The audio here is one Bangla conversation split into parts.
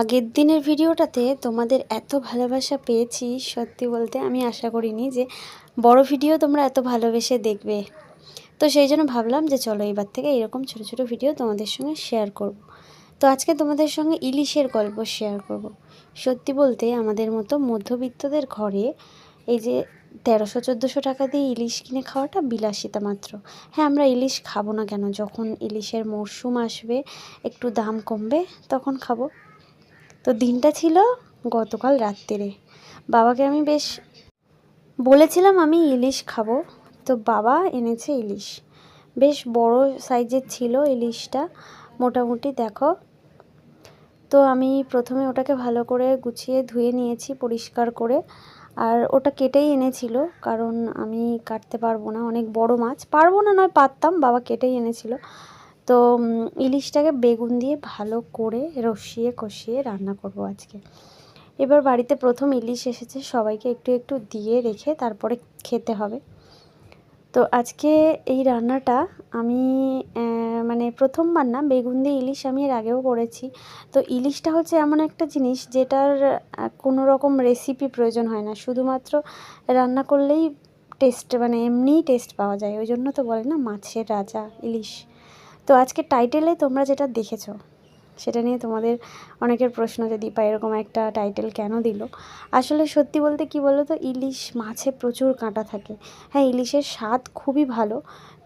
আগের দিনের ভিডিওটাতে তোমাদের এত ভালোবাসা পেয়েছি, সত্যি বলতে আমি আশা করিনি যে বড় ভিডিও তোমরা এত ভালোবেসে দেখবে তো সেই জন্য ভাবলাম যে চলো এবার থেকে এরকম ছোট ছোট ভিডিও তোমাদের সঙ্গে শেয়ার করব। তো আজকে তোমাদের সঙ্গে ইলিশের গল্প শেয়ার করব। সত্যি বলতে আমাদের মতো মধ্যবিত্তদের ঘরে এই যে তেরোশো, চোদ্দোশো টাকা দিয়ে ইলিশ কিনে খাওয়াটা বিলাসিতা মাত্র হ্যাঁ আমরা ইলিশ খাব না কেন যখন ইলিশের মরশুম আসবে, একটু দাম কমবে, তখন খাব তো দিনটা ছিল গতকাল রাত্রিরে বাবাকে আমি বেশ বলেছিলাম আমি ইলিশ খাব। তো বাবা এনেছে ইলিশ। বেশ বড় সাইজের ছিল ইলিশটা। মোটামুটি দেখো। তো আমি প্রথমে ওটাকে ভালো করে গুছিয়ে ধুয়ে নিয়েছি পরিষ্কার করে। আর ওটা কেটেই এনেছিল, কারণ আমি কাটতে পারব না। অনেক বড় মাছ। পারব না নয়, পারতাম। বাবা কেটেই এনেছিল। তো ইলিশটাকে বেগুন দিয়ে ভালো করে রসিয়ে কষিয়ে রান্না করব আজকে। এবার বাড়িতে প্রথম ইলিশ এসেছে, সবাইকে একটু একটু দিয়ে রেখে তারপরে খেতে হবে। তো আজকে এই রান্নাটা আমি মানে প্রথমবার না, বেগুন দিয়ে ইলিশ আমি এর আগেও করেছি। তো ইলিশটা হচ্ছে এমন একটা জিনিস যেটার কোনো রকম রেসিপি প্রয়োজন হয় না। শুধুমাত্র রান্না করলেই টেস্ট মানে এমনিই টেস্ট পাওয়া যায়। ওই জন্য তো বলে না, মাছের রাজা ইলিশ। তো আজকে টাইটেলে তোমরা যেটা দেখেছ, সেটা নিয়ে তোমাদের অনেকের প্রশ্ন যে দীপা এরকম একটা টাইটেল কেন দিল? আসলে সত্যি বলতে কি বলো তো ইলিশ মাছে প্রচুর কাঁটা থাকে। হ্যাঁ ইলিশের স্বাদ খুবই ভালো।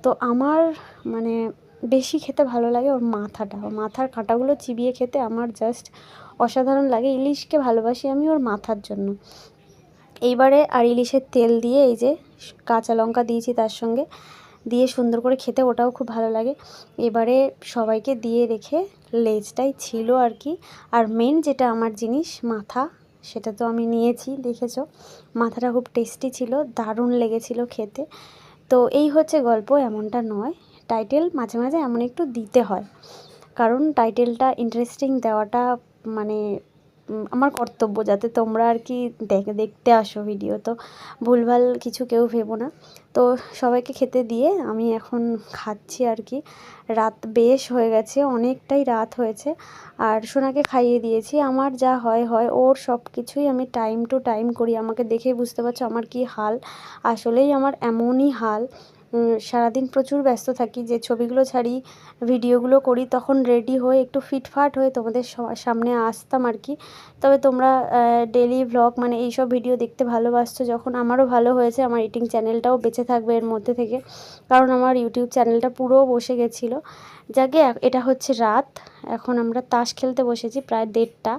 তো আমার মানে বেশি খেতে ভালো লাগে ওর মাথাটা। ওর মাথার কাঁটাগুলো চিবিয়ে খেতে আমার জাস্ট অসাধারণ লাগে। ইলিশকে ভালোবাসি আমি ওর মাথার জন্য। এইবারে আর ইলিশের তেল দিয়ে এই যে কাঁচা লঙ্কা দিয়েছি তার সঙ্গে। দিয়ে সুন্দর করে খেতে, ওটাও খুব ভালো লাগে। এবারে সবাইকে দিয়ে রেখে লেজটাই ছিল আর কি। আর মেন যেটা আমার জিনিস, মাথা, সেটা তো আমি নিয়েছি, দেখেছ? মাথাটা খুব টেস্টি ছিল, দারুণ লেগেছিল খেতে। তো এই হচ্ছে গল্প, এমনটা নয়। টাইটেল মাঝে মাঝে এমন একটু দিতে হয়। কারণ টাইটেলটা ইন্টারেস্টিং দেওয়াটা মানে আমার কর্তব্য যাতে তোমরা আর কি দেখতে আসো ভিডিও তো ভুলভাল কিছু কেউ ভেবো না। তো সবাইকে খেতে দিয়ে আমি এখন খাচ্ছি আর কি। রাত বেশ হয়ে গেছে, অনেকটাই রাত হয়েছে। আর সোনাকে খাইয়ে দিয়েছি। আমার যা হয় হয়। ওর সব কিছুই আমি টাইম টু টাইম করি। আমাকে দেখেই বুঝতে পারছ আমার কি হাল। আসলেই আমার এমনই হাল। সারাদিন প্রচুর ব্যস্ত থাকি, যে ছবিগুলো ছাড়ি, ভিডিওগুলো করি, তখন রেডি হয়ে একটু ফিটফাট হয়ে তোমাদের সামনে আসতাম আর কি। তবে তোমরা ডেলি ভ্লগ মানে এইসব ভিডিও দেখতে ভালোবাসছো, যখন আমারও ভালো হয়েছে, আমার ইটিং চ্যানেলটাও বেঁচে থাকবে এর মধ্যে থেকে। কারণ আমার ইউটিউব চ্যানেলটা পুরো বসে গেছিল। যাকে এটা হচ্ছে রাত, এখন আমরা তাস খেলতে বসেছি প্রায় দেড়টা।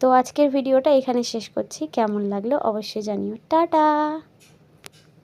তো আজকের ভিডিওটা এখানে শেষ করছি। কেমন লাগল অবশ্যই জানিও। টাটা!